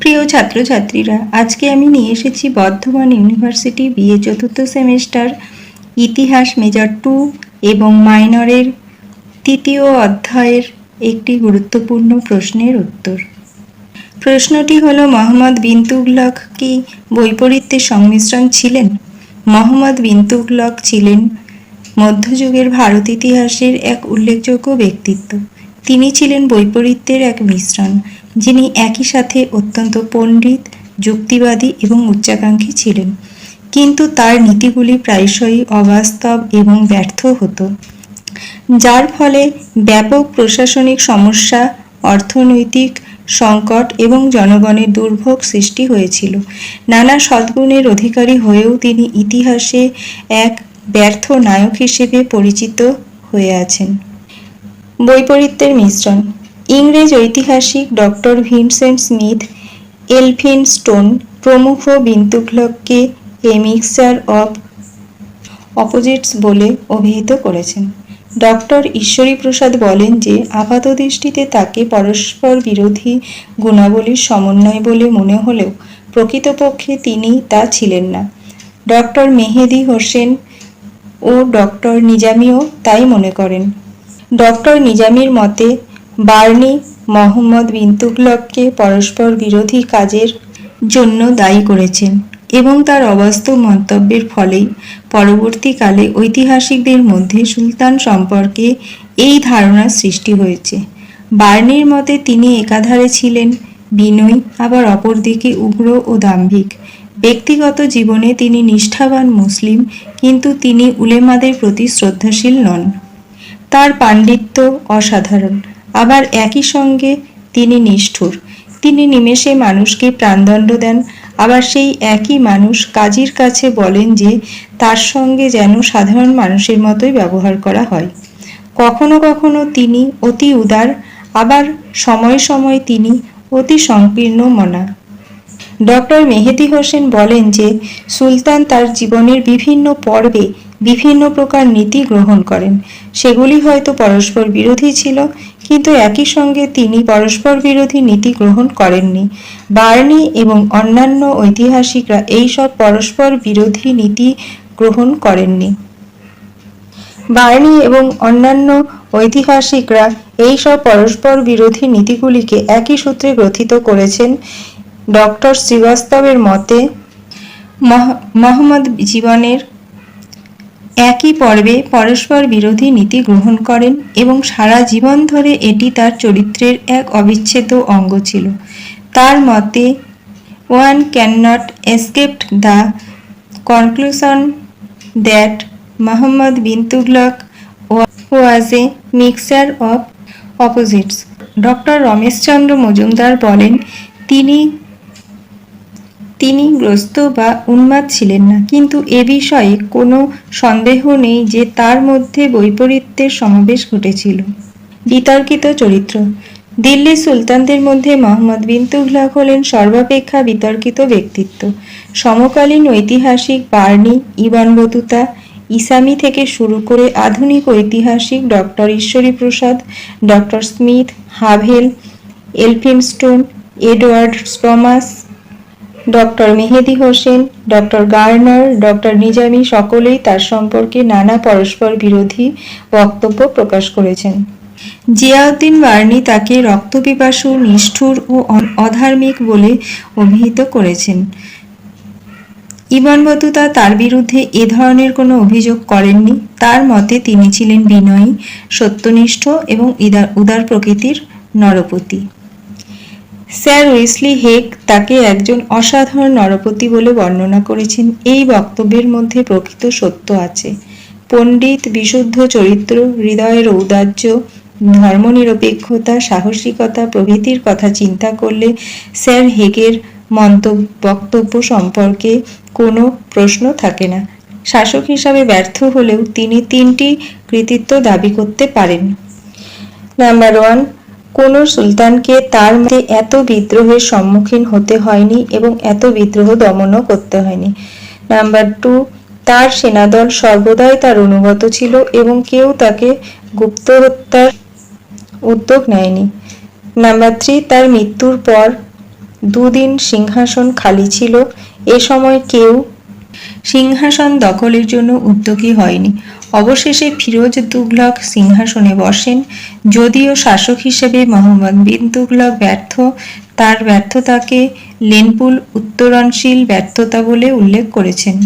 প্রিয় ছাত্রছাত্রীরা, আজকে আমি নিয়ে এসেছি বর্ধমান ইউনিভার্সিটি বিএ চতুর্থ সেমেস্টার ইতিহাস মেজর টু এবং মাইনরের তৃতীয় অধ্যায়ের একটি গুরুত্বপূর্ণ প্রশ্নের উত্তর। প্রশ্নটি হল, মোহাম্মদ বিন তুগলক কি বৈপরীত্যের সংমিশ্রণ ছিলেন? মোহাম্মদ বিন তুগলক ছিলেন মধ্যযুগের ভারত ইতিহাসের এক উল্লেখযোগ্য ব্যক্তিত্ব। তিনি ছিলেন বৈপরীত্যের এক মিশ্রণ। যিনি একই সাথে অত্যন্ত পণ্ডিত, যুক্তিবাদী এবং উচ্চাকাঙ্ক্ষী ছিলেন। কিন্তু তার নীতিগুলি প্রায়শই অবাস্তব এবং ব্যর্থ হতো। যার ফলে ব্যাপক প্রশাসনিক সমস্যা, অর্থনৈতিক সংকট এবং জনগণের দুর্ভোগ সৃষ্টি হয়েছিল। নানা সদ্গুণের অধিকারী হয়েও তিনি ইতিহাসে এক ব্যর্থ নায়ক হিসেবে পরিচিত হয়ে আছেন। বৈপরীত্যের মিশ্রণ ইংরেজ ঐতিহাসিক doctor Vincent Smith Elphinstone প্রমুখ বিন্তুঘ্লককে এ মিক্সচার অফ অপোজিটস বলে অভিহিত করেছেন। ডক্টর ঈশ্বরী প্রসাদ বলেন যে, আপাতদৃষ্টিতে তাকে পরস্পর বিরোধী গুণাবলীর সমন্বয় বলে মনে হলেও প্রকৃতপক্ষে তিনি তা ছিলেন না। ডক্টর মেহেদি হোসেন ও ডক্টর নিজামিও তাই মনে করেন। ডক্টর নিজামির মতে বার্নি, মোহাম্মদ বিন তুগলককে পরস্পর বিরোধী কাজের জন্য দায়ী করেছেন এবং তার অবাস্তব মন্তব্যের ফলেই পরবর্তীকালে ঐতিহাসিকদের মধ্যে সুলতান সম্পর্কে এই ধারণার সৃষ্টি হয়েছে। বার্নির মতে তিনি একাধারে ছিলেন বিনয়ী, আবার অপরদিকে উগ্র ও দাম্ভিক। ব্যক্তিগত জীবনে তিনি নিষ্ঠাবান মুসলিম, কিন্তু তিনি উলেমাদের প্রতি শ্রদ্ধাশীল নন। তার পাণ্ডিত্য অসাধারণ। আবার একই সঙ্গে তিনি নিষ্ঠুর। তিনি নিমেষে মানুষকে প্রাণদণ্ড দেন। আবার সেই একই মানুষ কাজীর কাছে বলেন যে, তার সঙ্গে যেন সাধারণ মানুষের মতোই ব্যবহার করা হয়। কখনো কখনো তিনি অতি উদার, আবার সময় সময় তিনি অতি সংকীর্ণ মনা। ডক্টর মেহেদি হোসেন বলেন যে, সুলতান তার জীবনের বিভিন্ন পর্বে বিভিন্ন প্রকার নীতি গ্রহণ করেন। সেগুলি হয়তো পরস্পর বিরোধী ছিল, কিন্তু একই সঙ্গে তিনি পরস্পর বিরোধী নীতি গ্রহণ করেননি। বার্নি এবং অন্যান্য ঐতিহাসিকরা এইসব পরস্পর বিরোধী নীতি গ্রহণ করেননি। বার্নি এবং অন্যান্য ঐতিহাসিকরা এই সব পরস্পর বিরোধী নীতিগুলিকে একই সূত্রে গ্রথিত করেছেন। ডক্টর শ্রীবাস্তবের মতে, মহ- মোহাম্মদ জীবনের একই পর্বে পরস্পর বিরোধী নীতি গ্রহণ করেন এবং সারা জীবন ধরে এটি তার চরিত্রের এক অবিচ্ছেদ্য অঙ্গ ছিল। তার মতে one cannot escaped the conclusion that Mohammad bin Tughlaq was a mixture of opposites doctor Rameshchandra Majumdar বলেন, তিনি তিনি গ্রস্ত বা উন্মাদ ছিলেন না। কিন্তু এ বিষয়ে কোনো সন্দেহ নেই যে তার মধ্যে বৈপরীত্যের সমাবেশ ঘটেছিল। বিতর্কিত চরিত্র। দিল্লির সুলতানদের মধ্যে মোহাম্মদ বিন তুগলক হলেন সর্বাপেক্ষা বিতর্কিত ব্যক্তিত্ব। সমকালীন ঐতিহাসিক বার্নি ইবান বতুতা, ইসামি থেকে শুরু করে আধুনিক ঐতিহাসিক doctor Ishwari Prasad doctor Smith, Havell, Elphinstone, Edward Thomas doctor Mehdi Hossain, doctor Garner, doctor Nizami সকলেই তার সম্পর্কে নানা পরস্পর বিরোধী বক্তব্য প্রকাশ করেছেন। জিয়াউদ্দিন বার্নি তাকে রক্তপিপাসু, নিষ্ঠুর ও অধার্মিক বলে অভিহিত করেছেন। ইবন বতুতা তার বিরুদ্ধে এ ধরনের কোনো অভিযোগ করেননি। তার মতে তিনি ছিলেন বিনয়ী, সত্যনিষ্ঠ এবং উদার প্রকৃতির নরপতি। স্যার উইসলি হেক তাকে একজন অসাধারণ নরপতি বলে বর্ণনা করেছেন। এই বক্তব্যের মধ্যে প্রকৃত সত্য আছে। পণ্ডিত বিশুদ্ধ চরিত্র, হৃদয়ের ঔদার্য, ধর্মনিরপেক্ষতা, সাহসিকতা প্রভৃতির কথা চিন্তা করলে স্যার হেগের মন্তব্য, বক্তব্য সম্পর্কে কোনো প্রশ্ন থাকে না। শাসক হিসাবে ব্যর্থ হলেও তিনি তিনটি কৃতিত্ব দাবি করতে পারেন। নাম্বার ওয়ান কোন সুলতানকে তার মধ্যে এত বিদ্রোহের সম্মুখীন হতে হয়নি এবং এত বিদ্রোহ দমনও করতে হয়নি। নাম্বার টু, তার সেনাদল সর্বদাই তার অনুগত ছিল এবং কেউ তাকে গুপ্ত হত্যার উদ্যোগ নেয়নি। নাম্বার থ্রি, তার মৃত্যুর পর দুদিন সিংহাসন খালি ছিল। এ সময় কেউ সিংহাসন দখলের জন্য উদ্যোগী হয়নি। অবশেষে ফিরোজ তুগলক সিংহাসনে বসেন। যদিও শাসক হিসেবে মোহাম্মদ বিন তুগলক ব্যর্থ, তার ব্যর্থতাকে লেনপুল উত্তরণশীল ব্যর্থতা বলে উল্লেখ করেছেন।